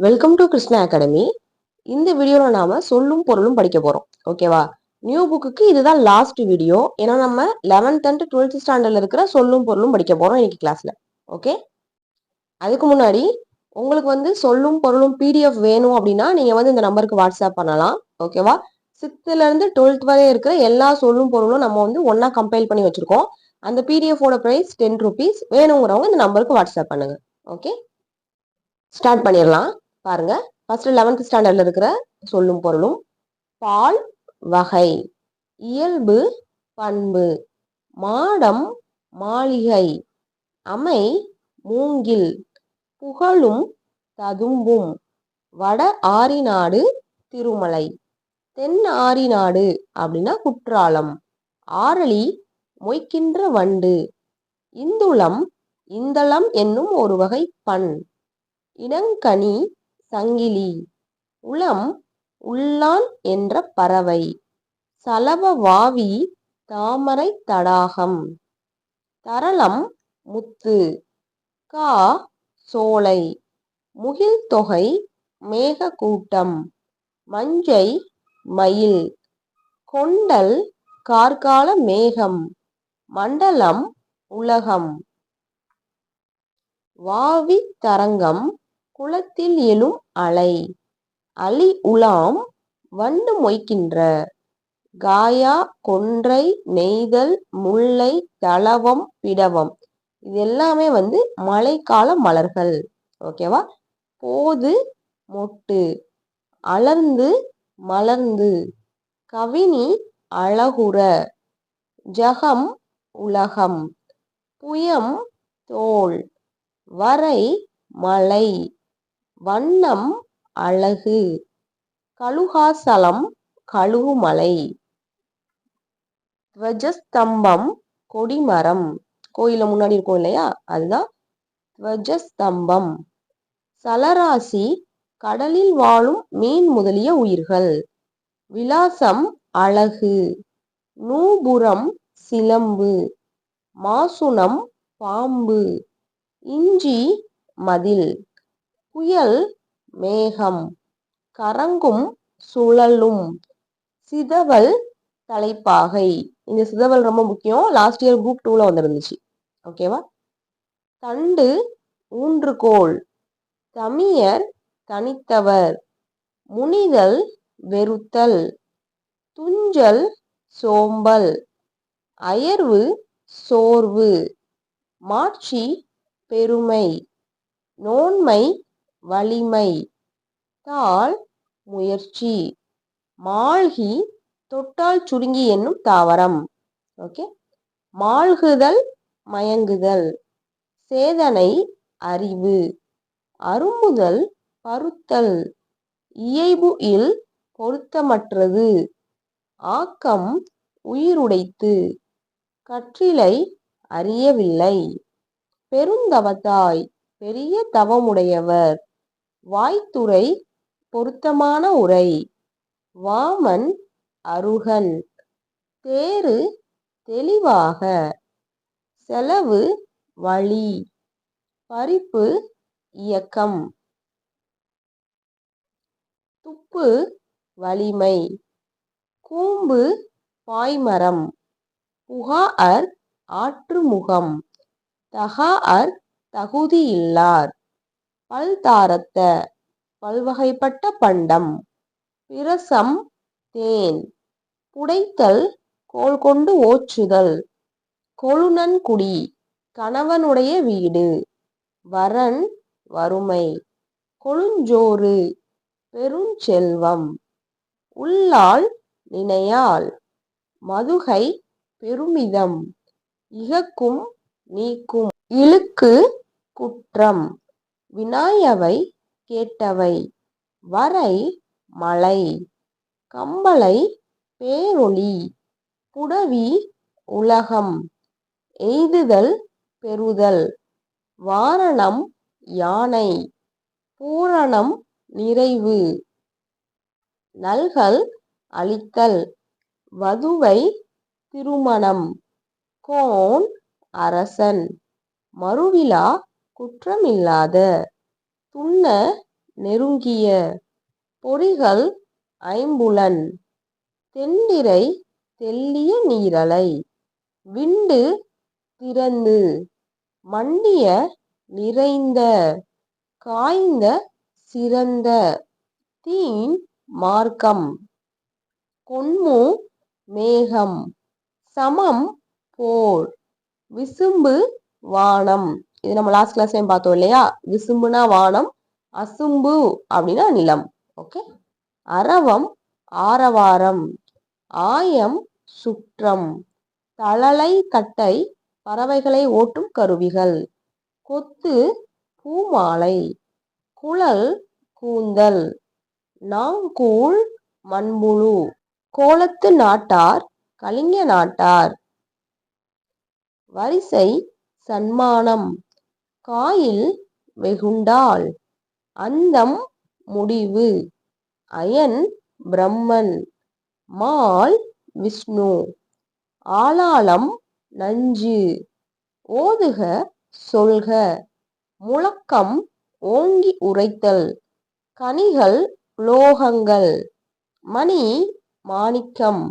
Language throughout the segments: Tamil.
வெல்கம் டு கிருஷ்ணா அகாடமி இந்த வீடியோவில் நாம் சொல்லும் பொருளும் படிக்க போகிறோம் ஓகேவா நியூ புக்குக்கு இதுதான் லாஸ்ட் வீடியோ ஏன்னா நம்ம லெவன்த் அண்ட் டுவெல்த் ஸ்டாண்டர்டில் இருக்கிற சொல்லும் பொருளும் படிக்க போகிறோம் இன்னைக்கு கிளாஸில் ஓகே அதுக்கு முன்னாடி உங்களுக்கு வந்து சொல்லும் பொருளும் பிடிஎஃப் வேணும் அப்படின்னா நீங்கள் வந்து இந்த நம்பருக்கு வாட்ஸ்அப் பண்ணலாம். ஓகேவா சிக்ஸ்த்துலேருந்து டுவெல்த் வரை இருக்கிற எல்லா சொல்லும் பொருளும் நம்ம வந்து ஒன்றா கம்பைல் பண்ணி வச்சுருக்கோம். அந்த பிடிஎஃபோட ப்ரைஸ் டென் ருபீஸ் வேணுங்கிறவங்க இந்த நம்பருக்கு வாட்ஸ்அப் பண்ணுங்க. ஓகே ஸ்டார்ட் பண்ணிடலாம். பாருங்க. ஃபர்ஸ்ட் லெவன்த் ஸ்டாண்டர்ட்ல இருக்கிற சொல்லும் பொருளும் பால் வகை இயல்பு பண்பு மாடம் மாளிகை அமை மூங்கில் புகழும் ததும்பும் வட ஆரிநாடு திருமலை தென் ஆரிநாடு அப்படின்னா குற்றாலம் ஆரளி மொய்க்கின்ற வண்டு இந்துளம் இந்தளம் என்னும் ஒரு வகை பண் இனங்கனி சங்கிலி. உளம் உள்ளான் என்ற பறவை. சலவ வாவி தாமரை தடாகம். தரளம் முத்து. கா சோலை. முகில் தொகை மேக கூட்டம். மஞ்சை மயில். கொண்டல் கார்கால மேகம். மண்டலம் உலகம். வாவி தரங்கம் குளத்தில் எழும் அலை. அலி உலாம் வண்டு மொய்க்கின்ற. காயா கொன்றை நெய்தல் முல்லை தளவம் பிடவம். இது எல்லாமே வந்து மழைக்கால மலர்கள். ஓகேவா? போது மொட்டு. அலர்ந்து மலர்ந்து. கவினி அழகுற. ஜகம் உலகம். புயம் தோல். வரை மலை. வண்ணம் அழகு. கழுகாசலம் கழுகுமலை. துவஜஸ்தம்பம் கொடிமரம். கோயில முன்னாடி இருக்கும் இல்லையா? அதுதான் துவஜஸ்தம்பம். சலராசி கடலில் வாழும் மீன் முதலிய உயிர்கள். விலாசம் அழகு. நூபுரம் சிலம்பு. மாசுணம் பாம்பு. இஞ்சி மதில். புயல் மேகம். கரங்கும் சுழலும். சிதவல் தலைப்பாகை. இந்த சிதவல் ரொம்ப முக்கியம். லாஸ்ட் இயர் குரூப் டூல வந்துருந்துச்சு. ஓகேவா தண்டு ஊன்றுகோல். தமியர் தனித்தவர். முனிதல் வெறுத்தல். துஞ்சல் சோம்பல். அயர்வு சோர்வு. மாட்சி பெருமை. நோன்மை வலிமை. தாள் முயற்சி. மாழ்கி தொட்டால் சுருங்கி என்னும் தாவரம். ஓகே. மாழ்குதல் மயங்குதல். சேதனை அறிவு. அரும்புதல் பருத்தல். இயைபு இல் பொருத்தமற்றது. ஆக்கம் உயிருடைத்து. கற்றிலை அறியவில்லை. பெருந்தவத்தாய் பெரிய தவமுடையவர். வாய்த்துறை பொருத்தமான உரை. வாமன் அருகன். தேறு தெளிவாக. செலவு வழி. பறிப்பு இயக்கம். துப்பு வலிமை. கூம்பு பாய்மரம். புகா அர் ஆற்றுமுகம். தகா அர் தகுதியில்லார். பல்தாரத்த பல்வகைப்பட்ட பண்டம். பிரசம் தேன். புடைத்தல் கோல் கொண்டு ஓச்சுதல் கொழுநன்குடி கணவனுடைய வீடு. வரன் வறுமை. கொழுஞ்சோறு. பெருஞ்செல்வம். உள்ளால் நினையால் மதுகை பெருமிதம். இகக்கும் நீக்கும். இழுக்கு குற்றம். வினாயவை கேட்டவை. வரை மலை. கம்பளை பேரொளி. புடவி உலகம். எய்துதல் பெறுதல். வாரணம் யானை. பூரணம் நிறைவு. நல்கல் அளித்தல். வதுவை திருமணம். கோன் அரசன். மறுவிழா குற்றமில்லாத துண்ண நெருங்கிய பொறிகள் ஐம்புலன். தென்னிறை தெள்ளிய நீரலை. விண்டு திறந்து மண்டிய நிறைந்த காய்ந்த சிறந்த தீன் மார்க்கம். கொன்மு மேகம் சமம் போர் விசும்பு வானம். இது நம்ம லாஸ்ட் கிளாஸ்லயும் பார்த்தோம் இல்லையா? விசும்புனா வானம் அசும்பு அப்படின்னா நிலம். ஓகே அரவம் ஆரவாரம். ஆயம் சுற்றம். தழலை கட்டை பறவைகளை ஓட்டும் கருவிகள். கொத்து பூமாலை. குழல் கூந்தல். நாங்கூழ் மண்புழு. கோலத்து நாட்டார் கலிங்க நாட்டார். வரிசை சன்மானம். காயில் வெகுண்டால் அந்தம் முடிவு. அயன் பிரம்மன். மால் விஷ்ணு. ஆளாளம் நஞ்சு. ஓதுக சொல்க. முழக்கம் ஓங்கி உரைத்தல். கனிகள் லோகங்கள். மணி மாணிக்கம்.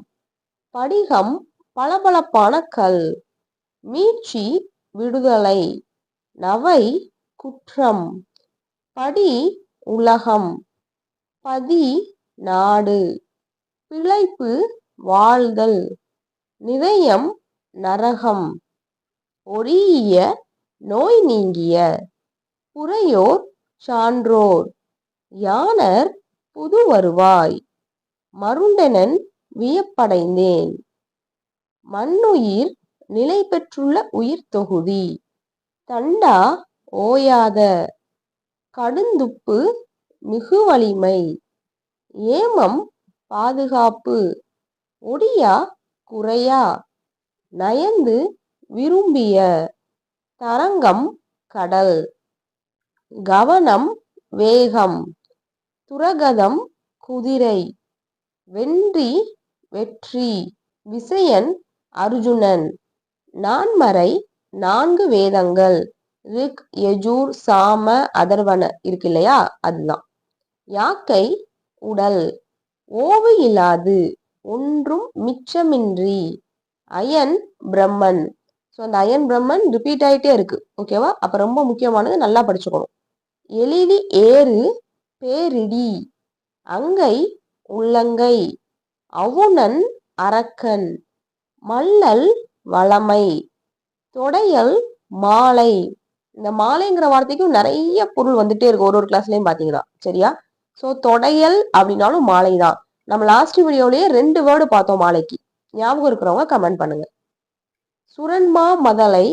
படிகம் பளபளப்பான கல். மீட்சி விடுதலை. நவை குற்றம். படி உலகம். பதி நாடு. பிழைப்பு வாழ்தல். நிதயம் நரகம். ஒரிய நோய் நீங்கிய. புறையோர் சான்றோர். யானர் புது வருவாய். மருண்டனன் வியப்படைந்தேன். மண்ணுயிர் நிலை பெற்றுள்ள உயிர் தொகுதி தண்டா ஓயாத கடுந்துப்பு மிகு வலிமை ஏமம் பாதுகாப்பு. ஒடியா குறையா. நயந்து விரும்பிய தரங்கம் கடல். கவனம் வேகம். துரகதம் குதிரை. வென்றி வெற்றி. விசயன் அர்ஜுனன். நான்மறை நான்கு வேதங்கள் ரிக் யஜூர் சாம அதர்வன இருக்கு இல்லையா? அதுதான். யாக்கை உடல் ஓவு இல்லாது ஒன்றும் மிச்சமின்றி அயன் பிரம்மன். ஸோ அந்த அயன் பிரம்மன் ரிப்பீட் ஆகிட்டே இருக்கு. ஓகேவா அப்போ ரொம்ப முக்கியமானது நல்லா படிச்சுக்கணும். எளிதி ஏறு பேரிடி அங்கை உள்ளங்கை அவுணன் அரக்கன் மல்லல் வளமை. தொடையல் மாலை. இந்த மாலைங்கிற வார்த்தைக்கும் நிறைய பொருள் வந்துட்டே இருக்கும் ஒரு ஒரு கிளாஸ்லயும் பாத்தீங்கன்னா. சரியா? ஸோ தொடையல் அப்படின்னாலும் மாலை தான் நம்ம லாஸ்ட் வீடியோலயே ரெண்டு வேர்டு பார்த்தோம் மாலைக்கு. ஞாபகம் இருக்கிறவங்க கமெண்ட் பண்ணுங்க. சுரன்மா மதலை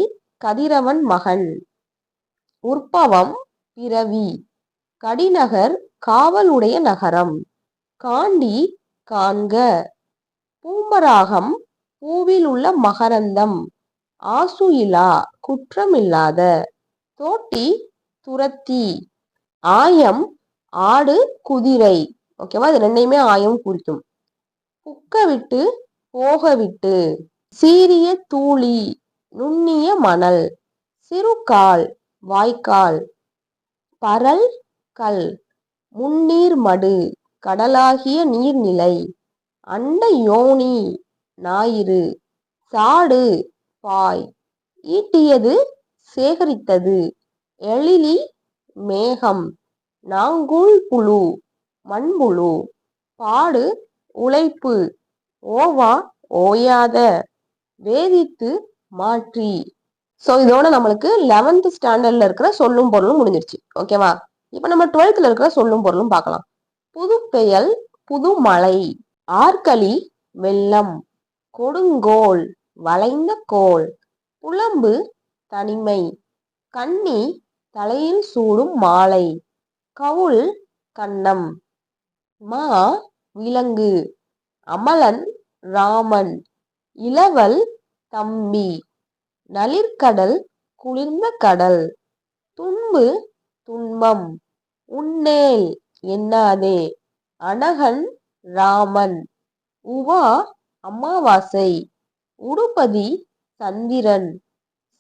கதிரவன் மகன். உற்பவம் பிறவி. கடிநகர் காவலுடைய நகரம். காண்டி காண்க. பூம்பராகம் பூவில் உள்ள மகரந்தம். ஆசுயிலா குற்றமில்லாத தோட்டி துரத்தி ஆயம் ஆடு குதிரை. ஓகேவா இது ரெண்டையுமே ஆயம் குறிக்கும். புக்க விட்டு போக விட்டு சீரிய தூளி நுண்ணிய மணல் சிறுகால் வாய்க்கால் பரல் கல் முன்னீர் மடு கடலாகிய நீர்நிலை அண்ட யோனி ஞாயிறு சாடு பாய். ஈட்டியது சேகரித்தது. எழிலி மேகம். நாங்குள் புழு. மண்புழு. பாடு உழைப்பு. ஓவா ஓயாத. வேதித்து மாற்றி. ஸோ இதோட நம்மளுக்கு லெவன்த் ஸ்டாண்டர்ட்ல இருக்கிற சொல்லும் பொருளும் முடிஞ்சிருச்சு. ஓகேவா இப்போ நம்ம டுவெல்த்ல இருக்கிற சொல்லும் பொருளும் பார்க்கலாம். புது பெயல் புது மலை. ஆற்களி வெள்ளம். கொடுங்கோல். வளைந்த கோல். புலம்பு தனிமை. கண்ணி தலையில் சூடும் மாலை. கவுள் கண்ணம். மா விலங்கு. அமலன் ராமன். இளவல் தம்பி. நளிர்கடல் குளிர்ந்த கடல். துன்பு துன்பம். உன்னேல் எண்ணாதே அனகன் ராமன். உவா அமாவாசை. உடுபதி சந்திரன்.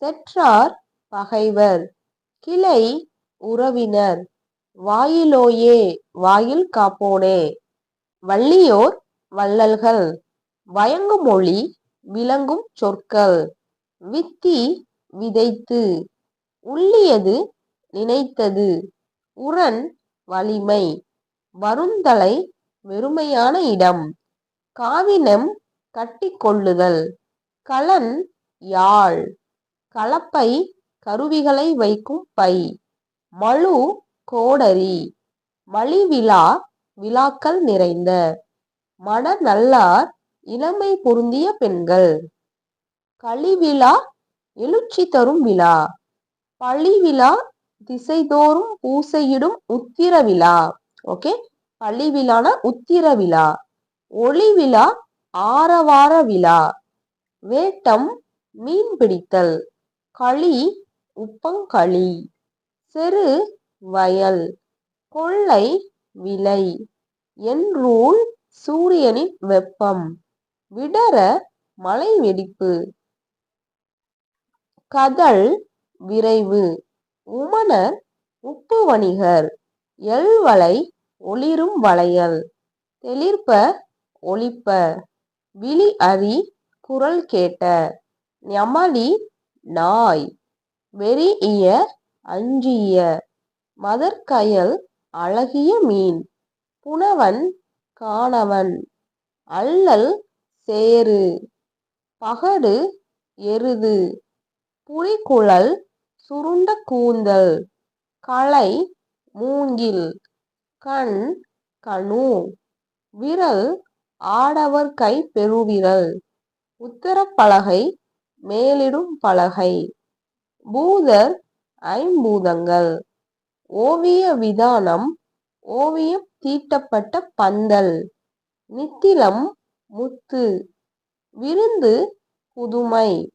செற்றார் பகைவர். கிளை உறவினர். வாயிலோயே வாயில் காப்போனே. வள்ளியோர் வள்ளல்கள். வயங்கும் மொழி விளங்கும் சொற்கள். வித்தி விதைத்து. உள்ளியது நினைத்தது. உரன் வலிமை. வருந்தலை வெறுமையான இடம். காவினம் கட்டிக்கொள்ளுதல். கலன் யாழ். கலப்பை கருவிகளை வைக்கும் பை. மழு கோடரி. மலிவிழா விழாக்கள் நிறைந்த. மன நல்லார் இளமை பொருந்திய பெண்கள். களிவிழா எழுச்சி தரும் விழா. பழிவிழா திசைதோறும் பூசையிடும் உத்திர விழா. ஓகே? பழிவிழான உத்திர விழா. ஒளி விழா ஆரவார விழா. வேட்டம் மீன் பிடித்தல் களி உப்பங்களி செரு வயல் கொள்ளை விலை என்றூல் சூரியனின் வெப்பம் விடர மலை வெடிப்பு கதல் விரைவு உமணர் உப்பு வணிகர் எல்வலை ஒளிரும் வளையல் தெளிர்ப்ப ஒளிப்ப விழி அறி குரல் கேட்ட ஞமலி நாய் வெறிஇய அஞ்சிய மதற்கயல் அழகிய மீன் புனவன் காணவன் அல்லல் சேறு பகடு எருது புலிக்குழல் சுருண்ட கூந்தல் களை மூங்கில் கண் கணு விரல் ஆடவர் கை பெருவிரல் உத்தரப்பலகை மேலிடும் பலகை. பூதர் ஐம்பூதங்கள். ஓவிய விதானம் ஓவியம் தீட்டப்பட்ட பந்தல். நித்திலம் முத்து. விருந்து புதுமை.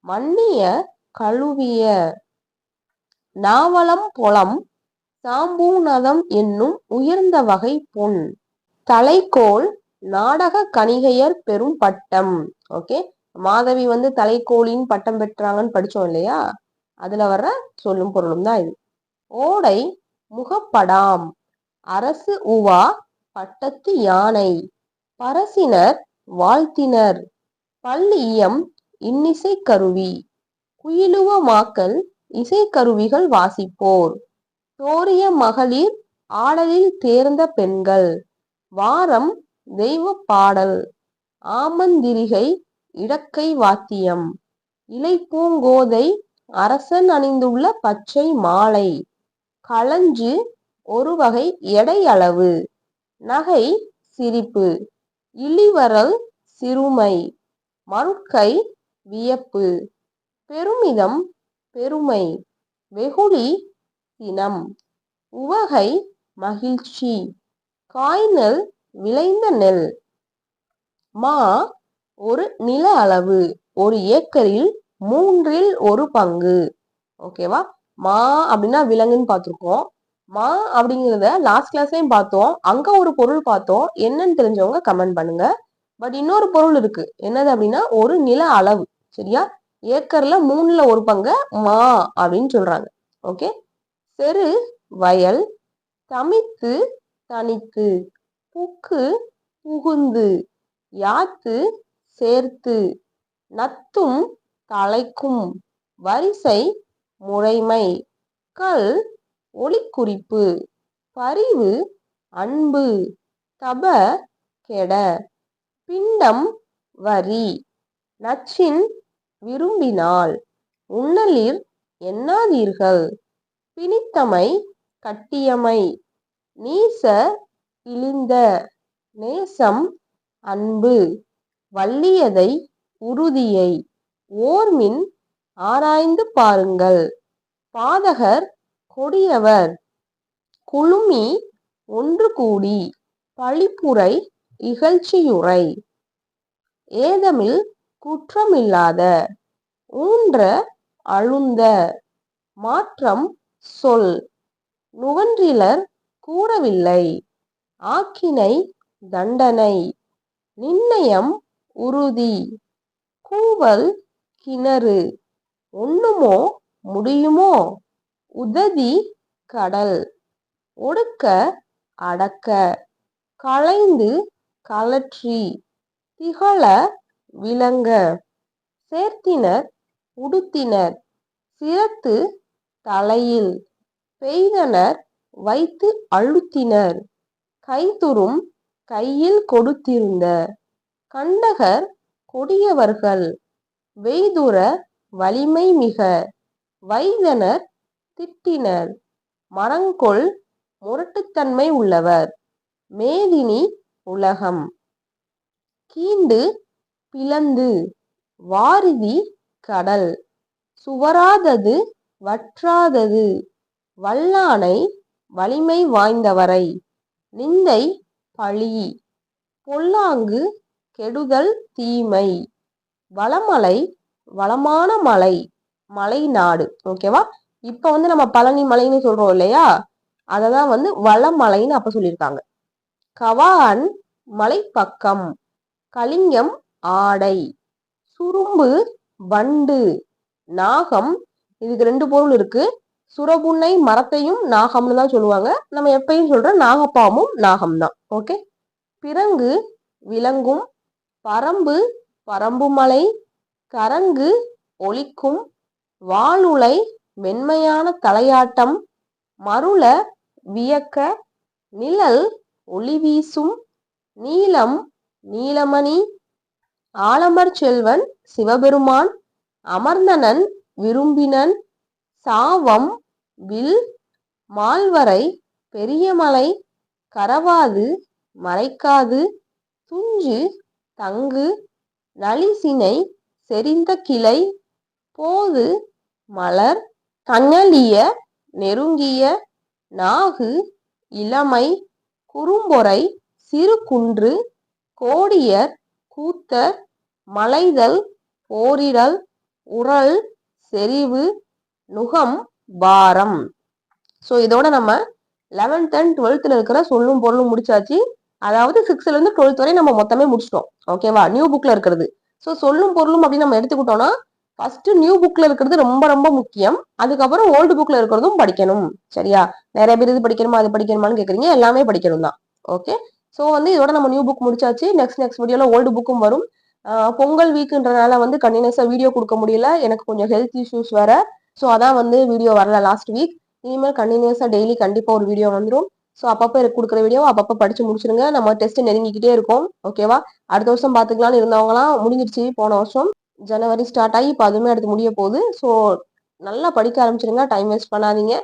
மன்னிய கழுவிய. நாவலம் பொலம். சாம்பூநதம் என்னும் உயர்ந்த வகை பொன். தலைக்கோள் நாடக கணிகையர் பெரும் பட்டம். ஓகே மாதவி வந்து தலைக்கோளின் பட்டம் பெற்றாங்கன்னு படிச்சோம் இல்லையா? அதுல வர்ற சொல்லும் பொருளும் தான் இது. ஓடை முகப்படாம். அரசு உவா பட்டத்து யானை. பரசினர் வாழ்த்தினர். பள்ளியம் இன்னிசை கருவி. குயிலுவ மாக்கள் இசைக்கருவிகள் வாசிப்போர். தோரிய மகளிர் ஆடலில் தேர்ந்த பெண்கள். வாரம் தெய்வ பாடல். ஆமந்திரிகை இடக்கை வாத்தியம். இலைப்பூங்கோதை அரசன் அணிந்துள்ள பச்சை மாலை. களஞ்சு ஒரு வகை எடை அளவு. நகை சிரிப்பு. இழிவரல் சிறுமை. மறுக்கை வியப்பு. பெருமிதம் பெருமை. வெகுளி சினம் உவகை மகிழ்ச்சி. காய்னல் விளைந்த நெல். மா ஒரு நில அளவு ஒரு ஏக்கரில் மூன்றில் ஒரு பங்கு. ஓகேவா மா அப்படின்னா விலங்குன்னு பார்த்துருக்கோம். மா அப்படிங்கிறத லாஸ்ட் கிளாஸ்லயும் பார்த்தோம். அங்க ஒரு பொருள் பார்த்தோம். என்னன்னு தெரிஞ்சவங்க கமெண்ட் பண்ணுங்க. பட் இன்னொரு பொருள் இருக்கு. என்னது அப்படின்னா ஒரு நில அளவு. சரியா? ஏக்கர்ல மூணுல ஒரு பங்க மா அப்படின்னு சொல்றாங்க. ஓகே செரு வயல் தமித்து தனித்து புக்கு புகுந்து யாத்து சேர்த்து நத்தும் தலைக்கும் வரிசை முறைமை கல் ஒளிக்குறிப்பு பரிவு அன்பு தப கெட பிண்டம் வரி நச்சின் விரும்பினால் உண்ணலிர் எண்ணாதீர்கள் பிணித்தமை கட்டியமை நீச இழிந்த நேசம் அன்பு வள்ளியதை உறுதியை ஓர்மின் ஆராய்ந்து பாருங்கள். பாதகர் கொடியவர் குழுமி ஒன்று கூடி பழிப்புரை இகழ்ச்சியுரை. ஏதமில் குற்றமில்லாத ஊன்ற அழுந்த மாற்றம் சொல். நுவன்றிலர் கூறவில்லை. ஆக்கினை தண்டனை நிர்ணயம் உறுதி கூவல் கிணறு ஒண்ணுமோ முடியுமோ? உததி கடல் ஒடுக்க அடக்க களைந்து கலற்றி திகழ விளங்க சேர்த்தினர் உடுத்தினர் சிரத்து தலையில் பெய்தனர் வைத்து அழுத்தினர். கைதுறும் கையில் கொடுத்திருந்த கண்டகர் கொடியவர்கள் வெய்துற வலிமை மிக வைதனர் திட்டினர். மரங்கொள் முரட்டுத்தன்மை உள்ளவர் மேதினி உலகம். கீண்டு பிளந்து வாரிதி கடல். சுவராதது வற்றாதது வல்லானை வலிமை வாய்ந்தவரை. நிந்தை பழி. பொல்லாங்கு கெடுதல் தீமை. வளமலை வளமான மலை. மலை நாடு. ஓகேவா இப்போ வந்து நம்ம பழனி மலைன்னு சொல்றோம் இல்லையா? அதை தான் வந்து வளமலைன்னு அப்ப சொல்லியிருக்காங்க. கவான் மலைப்பக்கம். கலிங்கம் ஆடை. சுரும்பு வண்டு. நாகம். இதுக்கு ரெண்டு பொருள் இருக்கு. சுரபுன்னை மரத்தையும் நாகம்னு தான் சொல்லுவாங்க. நம்ம எப்பயும் சொல்ற நாகப்பாமும் நாகம் தான் ஓகே பிறங்கு விலங்கும் பரம்பு பரம்பு மலை கரங்கு ஒலிக்கும் வாளுலை மென்மையான தலையாட்டம் மருள வியக்க நிழல் ஒளி வீசும் நீலம் நீலமணி ஆலமர் செல்வன் சிவபெருமான் அமர்ந்தனன் விரும்பினன் சாவம் வில் மால்வரை பெரியமலை கரவாது மறைக்காது துஞ்சு தங்கு நளிசினை செறிந்த கிளை போது மலர் கண்ணலிய நெருங்கிய நாகு இளமை குறும்பொறை சிறு குன்று கோடியர் கூத்தர் மலைதல் போரிடல் உரல் செறிவு நுகம் வாரம். ஸோ இதோட நம்ம லெவன்த் அண்ட் டுவெல்த்தில் இருக்கிற சொல்லும் பொருளும் முடிச்சாச்சு. அதாவது சிக்ஸ்த்லேருந்து டுவெல்த் வரை நம்ம மொத்தமே முடிச்சிட்டோம். ஓகேவா நியூ புக்கில் இருக்கிறது. ஸோ சொல்லும் பொருளும் அப்படின்னு நம்ம எடுத்துக்கிட்டோம்னா ஃபர்ஸ்ட் நியூ புக்ல இருக்கிறது ரொம்ப ரொம்ப முக்கியம். அதுக்கப்புறம் ஓல்டு புக்ல இருக்கிறதும் படிக்கணும். சரியா? நிறைய பேர் இது படிக்கணுமா அது படிக்கணுமான்னு கேக்குறீங்க. எல்லாமே படிக்கணும் தான் ஓகே ஸோ வந்து இதோட நம்ம நியூ புக் முடிச்சாச்சு. நெக்ஸ்ட் நெக்ஸ்ட் வீடியோல ஓல்டு புக்கும் வரும். பொங்கல் வீக்குன்றனால வந்து கண்டினியூஸா வீடியோ கொடுக்க முடியல. எனக்கு கொஞ்சம் ஹெல்த் இஷ்யூஸ் வேற. ஸோ அதான் வந்து வீடியோ வரல லாஸ்ட் வீக் இனிமேல் கண்டினியூஸாக டெய்லி கண்டிப்பாக ஒரு வீடியோ வந்துடும் ஸோ அப்பப்போ எனக்கு கொடுக்குற வீடியோ அப்பப்போ படிச்சு முடிச்சிருங்க. நம்ம டெஸ்ட் நெருங்கிக்கிட்டே இருக்கோம். ஓகேவா அடுத்த வருஷம் பார்த்துக்கலாம்னு இருந்தவங்களாம் முடிஞ்சிருச்சு போன வருஷம். ஜனவரி ஸ்டார்ட் ஆகி இப்போ அதுவுமே அடுத்து முடிய போகுது. ஸோ நல்லா படிக்க ஆரம்பிச்சிருங்க. டைம் வேஸ்ட் பண்ணாதீங்க.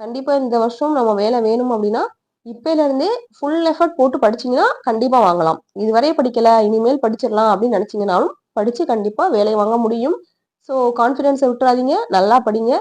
கண்டிப்பாக இந்த வருஷம் நம்ம வேலை வேணும் அப்படின்னா இப்போலேருந்தே ஃபுல் எஃபர்ட் போட்டு படிச்சிங்கன்னா கண்டிப்பாக வாங்கலாம். இதுவரையே படிக்கலை. இனிமேல் படிச்சிடலாம் அப்படின்னு நினச்சிங்கனாலும் படித்து கண்டிப்பாக வேலை வாங்க முடியும். ஸோ கான்ஃபிடென்ஸை விட்டுறாதீங்க. நல்லா படிங்க.